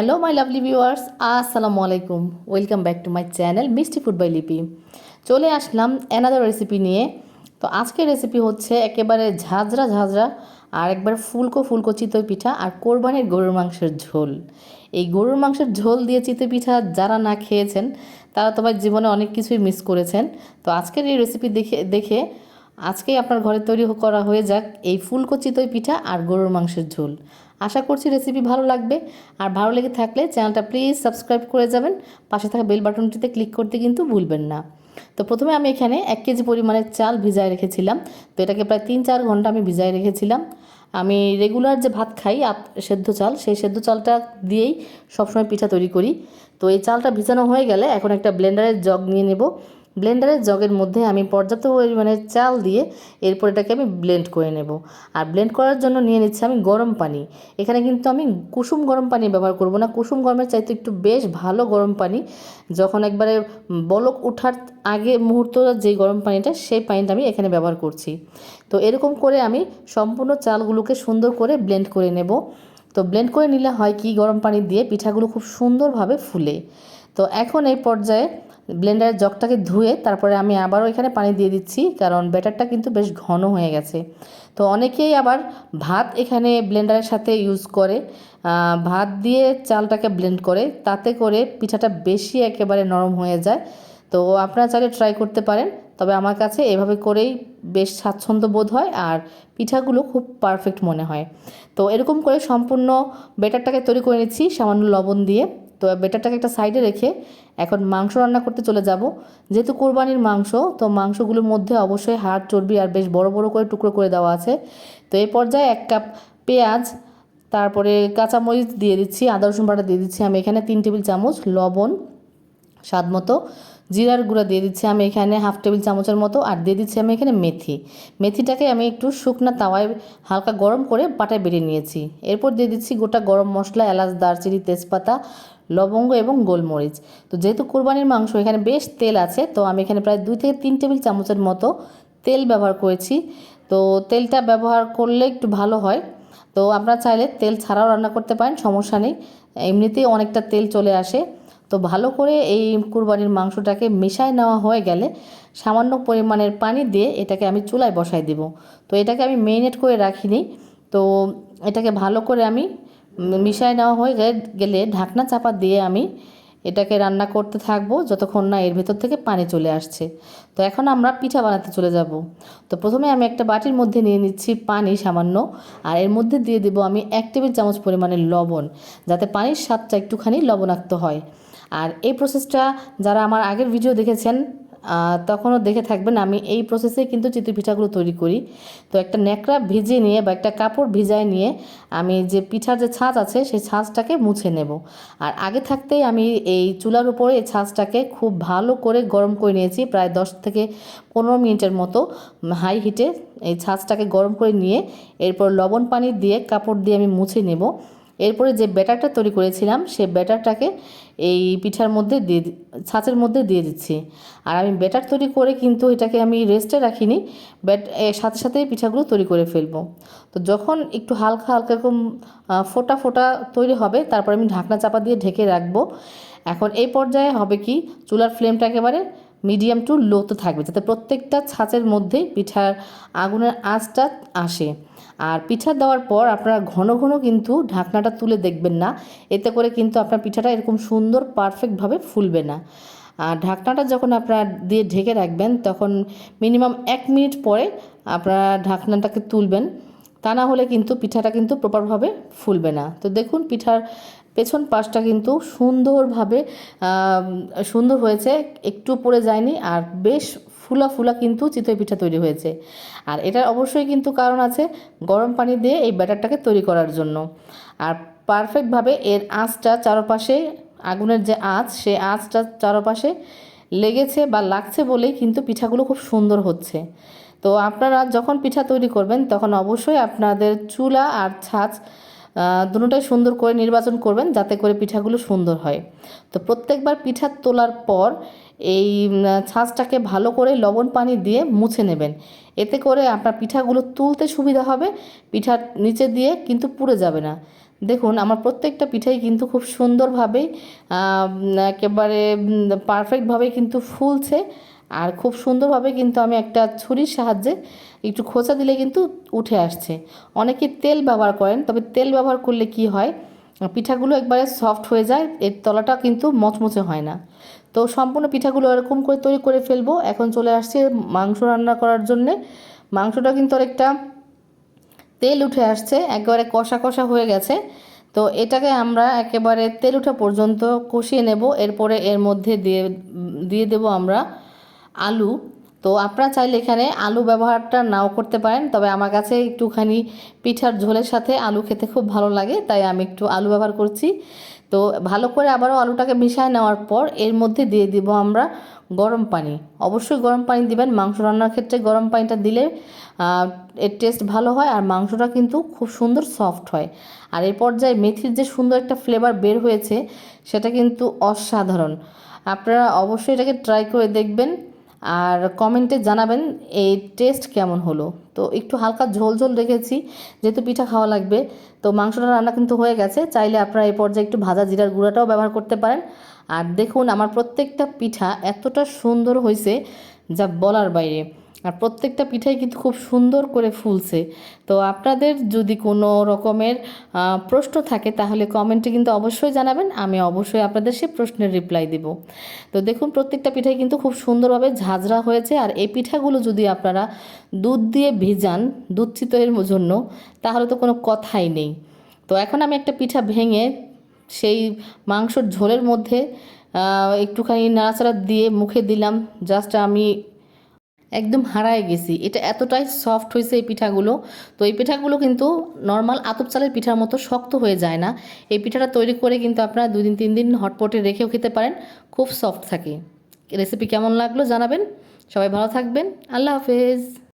Hello my lovely viewers আসসালামু আলাইকুম welcome back to my channel Mishti food by Lipi চলে আসলাম another recipe নিয়ে। তো আজকের রেসিপি হচ্ছে একেবারে ঝাঁঝরা ঝাঁঝরা আর একবার ফুলকো ফুলকো চিতই পিঠা আর কোরবানির গরুর মাংসের ঝোল। এই গরুর মাংসের ঝোল দিয়ে চিতই পিঠা যারা না খেয়েছেন, তারা তোমার জীবনে অনেক কিছুই মিস করেছেন। তো আজকের এই রেসিপি দেখে দেখে আজকেই আপনার ঘরে তৈরি করা হয়ে যাক এই ফুলকো চিতই পিঠা আর গরুর মাংসের ঝোল। আশা করছি রেসিপি ভালো লাগবে। আর ভালো লেগে থাকলে চ্যানেলটা প্লিজ সাবস্ক্রাইব করে যাবেন। পাশে থাকা বেল বাটনটিতে ক্লিক করতে কিন্তু ভুলবেন না। তো প্রথমে আমি এখানে এক কেজি পরিমাণের চাল ভিজায় রেখেছিলাম। তো এটাকে প্রায় তিন চার ঘণ্টা আমি ভিজায় রেখেছিলাম। আমি রেগুলার যে ভাত খাই সেদ্ধ চাল, সেই সেদ্ধ চালটা দিয়েই সবসময় পিঠা তৈরি করি। তো এই চালটা ভিজানো হয়ে গেলে এখন একটা ব্লেন্ডারের জগ নিয়ে নেব। ব্লেন্ডারের জগের মধ্যে আমি পর্যাপ্ত পরিমাণে চাল দিয়ে এরপর এটাকে আমি ব্লেন্ড করে নেব। আর ব্লেন্ড করার জন্য নিয়ে নিচ্ছি আমি গরম পানি। এখানে কিন্তু আমি কুসুম গরম পানি ব্যবহার করব না। কুসুম গরমের চাইতে একটু বেশ ভালো গরম পানি। যখন একবারে বলক ওঠার আগে মুহূর্ত যে গরম পানিটা, সেই পানিটা আমি এখানে ব্যবহার করছি। তো এরকম করে আমি সম্পূর্ণ চালগুলোকে সুন্দর করে ব্লেন্ড করে নেব। তো ব্লেন্ড করে নিলে হয় কি? গরম পানি দিয়ে পিঠাগুলো খুব সুন্দরভাবে ফুলে। তো এখন এই পর্যায়ে ব্লেন্ডারের জগটাকে ধুয়ে তারপরে আমি আবারও এখানে পানি দিয়ে দিচ্ছি, কারণ ব্যাটারটা কিন্তু বেশ ঘন হয়ে গেছে। তো অনেকেই আবার ভাত এখানে ব্লেন্ডারের সাথে ইউজ করে। ভাত দিয়ে চালটাকে ব্লেন্ড করে, তাতে করে পিঠাটা বেশি একেবারে নরম হয়ে যায়। তো আপনারা চাইলে ট্রাই করতে পারেন, তবে আমার কাছে এভাবে করেই বেশ স্বাচ্ছন্দ্য বোধ হয় আর পিঠাগুলো খুব পারফেক্ট মনে হয়। তো এরকম করে সম্পূর্ণ বেটারটাকে তৈরি করে নিচ্ছি সামান্য লবণ দিয়ে। তো বেটারটাকে একটা সাইডে রেখে এখন মাংস রান্না করতে চলে যাব। যেহেতু কোরবানির মাংস, তো মাংসগুলোর মধ্যে অবশ্যই হাড়, চর্বি আর বেশ বড় বড় করে টুকরো করে দেওয়া আছে। তো এই পর্যায়ে এক কাপ পেঁয়াজ, তারপরে কাঁচামরিচ দিয়ে দিচ্ছি, আদা রসুন বাটা দিয়ে দিচ্ছি। আমি এখানে তিন টেবিল চামচ লবণ স্বাদ মতো। জিরার গুঁড়া দিয়ে দিচ্ছি আমি এখানে হাফ টেবিল চামচের মতো, আর দিয়ে দিচ্ছি আমি এখানে মেথি। মেথিটাকে আমি একটু শুকনা তাওয়ায় হালকা গরম করে পাটায় বেরিয়ে নিয়েছি। এরপর দিয়ে দিচ্ছি গোটা গরম মশলা, এলাচ, দারচিনি, তেজপাতা, লবঙ্গ এবং গোলমরিচ। তো যেহেতু কোরবানির মাংস এখানে বেশ তেল আছে, তো আমি এখানে প্রায় দুই থেকে তিন টেবিল চামচের মতো তেল ব্যবহার করেছি। তো তেলটা ব্যবহার করলে একটু ভালো হয়। তো আপনারা চাইলে তেল ছাড়াও রান্না করতে পারেন, সমস্যা নেই। এমনিতেই অনেকটা তেল চলে আসে। তো ভালো করে এই কুরবানির মাংসটাকে মিশায় নেওয়া হয়ে গেলে সামান্য পরিমাণের পানি দিয়ে এটাকে আমি চুলায় বসাই দেব। তো এটাকে আমি মেরিনেট করে রাখিনি। তো এটাকে ভালো করে আমি মিশায় নেওয়া হয়ে গেলে ঢাকনা চাপা দিয়ে আমি এটাকে রান্না করতে থাকব যতক্ষণ না এর ভেতর থেকে পানি চলে আসছে। তো এখন আমরা পিঠা বানাতে চলে যাব। তো প্রথমে আমি একটা বাটির মধ্যে নিয়ে নিচ্ছি পানি সামান্য, আর এর মধ্যে দিয়ে দেব আমি এক টেবিল চামচ পরিমাণের লবণ, যাতে পানির স্বাদটা একটুখানি লবণাক্ত হয়। আর এই প্রসেসটা যারা আমার আগের ভিডিও দেখেছেন তখনও দেখে থাকবেন, আমি এই প্রসেসে কিন্তু চিতই পিঠাগুলো তৈরি করি। তো একটা ন্যাকড়া ভিজিয়ে নিয়ে বা একটা কাপড় ভিজায় নিয়ে আমি যে পিঠার যে ছাঁচ আছে, সেই ছাঁচটাকে মুছে নেব। আর আগে থাকতেই আমি এই চুলার উপরে এই ছাঁচটাকে খুব ভালো করে গরম করে নিয়েছি, প্রায় দশ থেকে পনেরো মিনিটের মতো হাই হিটে এই ছাঁচটাকে গরম করে নিয়ে এরপর লবণ পানি দিয়ে কাপড় দিয়ে আমি মুছে নেব। এরপরে যে ব্যাটারটা তৈরি করেছিলাম, সে ব্যাটারটাকে এই পিঠার মধ্যে দিয়ে ছাঁচের মধ্যে দিয়ে দিচ্ছি। আর আমি ব্যাটার তৈরি করে কিন্তু এটাকে আমি রেস্টে রাখিনি, ব্যাট সাথে সাথে পিঠাগুলো তৈরি করে ফেলব। তো যখন একটু হালকা হালকা এরকম ফোটা ফোটা তৈরি হবে, তারপর আমি ঢাকনা চাপা দিয়ে ঢেকে রাখব। এখন এই পর্যায়ে হবে কি? চুলার ফ্লেমটা একেবারে মিডিয়াম টু লোতে থাকবে, যাতে প্রত্যেকটা ছাঁচের মধ্যেই পিঠার আগুনের আঁচটা আসে। আর পিঠা দেওয়ার পর আপনারা ঘন ঘন কিন্তু ঢাকনাটা তুলে দেখবেন না, এতে করে কিন্তু আপনার পিঠাটা এরকম সুন্দর পারফেক্টভাবে ফুলবে না। আর ঢাকনাটা যখন আপনারা দিয়ে ঢেকে রাখবেন, তখন মিনিমাম এক মিনিট পরে আপনারা ঢাকনাটাকে তুলবেন। তা না হলে কিন্তু পিঠাটা কিন্তু প্রপারভাবে ফুলবে না। তো দেখুন পিঠার পেছন পাশটা কিন্তু সুন্দরভাবে সুন্দর হয়েছে, একটু পড়ে যায়নি আর বেশ ফুলা ফুলা কিন্তু চিতই পিঠা তৈরি হয়েছে। আর এটার অবশ্যই কিন্তু কারণ আছে গরম পানি দিয়ে এই ব্যাটারটাকে তৈরি করার জন্য। আর পারফেক্টভাবে এর আঁচটা চারপাশে, আগুনের যে আঁচ, সে আঁচটা চারপাশে লেগেছে বা লাগছে বলেই কিন্তু পিঠাগুলো খুব সুন্দর হচ্ছে। তো আপনারা যখন পিঠা তৈরি করবেন, তখন অবশ্যই আপনাদের চুলা আর ছাঁচ দুটোটাই সুন্দর করে নির্বাচন করবেন যাতে করে পিঠাগুলো সুন্দর হয়। তো প্রত্যেকবার পিঠা তোলার পর এই ছাঁচটাকে ভালো করে লবণ পানি দিয়ে মুছে নেবেন। এতে করে আপনার পিঠাগুলো তুলতে সুবিধা হবে পিঠার নিচে দিয়ে কিন্তু পুড়ে যাবে না। দেখুন, আমার প্রত্যেকটা পিঠাই কিন্তু খুব সুন্দরভাবেই একেবারে পারফেক্টভাবে কিন্তু ফুলছে। আর খুব সুন্দরভাবে কিন্তু আমি একটা ছুরির সাহায্যে একটু খোঁচা দিলে কিন্তু উঠে আসছে। অনেকে তেল ব্যবহার করেন, তবে তেল ব্যবহার করলে কি হয়? পিঠাগুলো একবারে সফট হয়ে যায়, এর তলাটা কিন্তু মচমচে হয় না। তো সম্পূর্ণ পিঠাগুলো এরকম করে তৈরি করে ফেলব। এখন চলে আসছে মাংস রান্না করার জন্যে। মাংসটা কিন্তু অনেকটা তেল উঠে আসছে, একেবারে কষা কষা হয়ে গেছে। তো এটাকে আমরা একেবারে তেল উঠা পর্যন্ত কষিয়ে নেব। এরপরে এর মধ্যে দিয়ে দিয়ে দেবো আমরা আলু। তো আপনারা চাইলে এখানে আলু ব্যবহারটা নাও করতে পারেন, তবে আমার কাছে একটুখানি পিঠার ঝোলের সাথে আলু খেতে খুব ভালো লাগে, তাই আমি একটু আলু ব্যবহার করছি। তো ভালো করে আবারও আলুটাকে মিশিয়ে নেওয়ার পর এর মধ্যে দিয়ে দিব আমরা গরম পানি। অবশ্যই গরম পানি দিবেন, মাংস রান্নার ক্ষেত্রে গরম পানিটা দিলে এর টেস্ট ভালো হয় আর মাংসটা কিন্তু খুব সুন্দর সফট হয়। আর এই পর্যায়ে মেথির যে সুন্দর একটা ফ্লেভার বের হয়েছে, সেটা কিন্তু অসাধারণ। আপনারা অবশ্যই এটাকে ট্রাই করে দেখবেন। আর কমেন্টে জানাবেন এই টেস্ট কেমন হলো। তো একটু হালকা ঝোল ঝোল রেখেছি, যেহেতু পিঠা খাওয়া লাগবে, তো মাংসটা রান্না কিন্তু হয়ে গেছে। চাইলে আপনারা এই পর্যায়ে একটু ভাজা জিরার গুঁড়াটাও ব্যবহার করতে পারেন। আর দেখুন, আমার প্রত্যেকটা পিঠা এতটা সুন্দর হয়েছে যা বলার বাইরে। আর প্রত্যেকটা পিঠাই কিন্তু খুব সুন্দর করে ফুলছে। তো আপনাদের যদি কোনো রকমের প্রশ্ন থাকে তাহলে কমেন্টে কিন্তু অবশ্যই জানাবেন, আমি অবশ্যই আপনাদের সে প্রশ্নের রিপ্লাই দেব। তো দেখুন, প্রত্যেকটা পিঠাই কিন্তু খুব সুন্দরভাবে ঝাঁঝরা হয়েছে, আর এই পিঠাগুলো যদি আপনারা দুধ দিয়ে ভেজান দুধ চিতইয়ের জন্য, তাহলে তো কোনো কথাই নেই। তো এখন আমি একটা পিঠা ভেঙে সেই মাংসর ঝোলের মধ্যে একটুখানি নাড়াচাড়া দিয়ে মুখে দিলাম। জাস্ট আমি একদম হারায় গেছি। এটা এতটাই সফট হয়েছে এই পিঠাগুলো। তো এই পিঠাগুলো কিন্তু নর্মাল আতপ চালের পিঠার মতো শক্ত হয়ে যায় না। এই পিঠাটা তৈরি করে কিন্তু আপনারা দুদিন, তিন দিন হটপটে রেখেও খেতে পারেন। খুব সফট থাকে। রেসিপি কেমন লাগল জানাবেন। সবাই ভালো থাকবেন। আল্লাহ হাফেজ।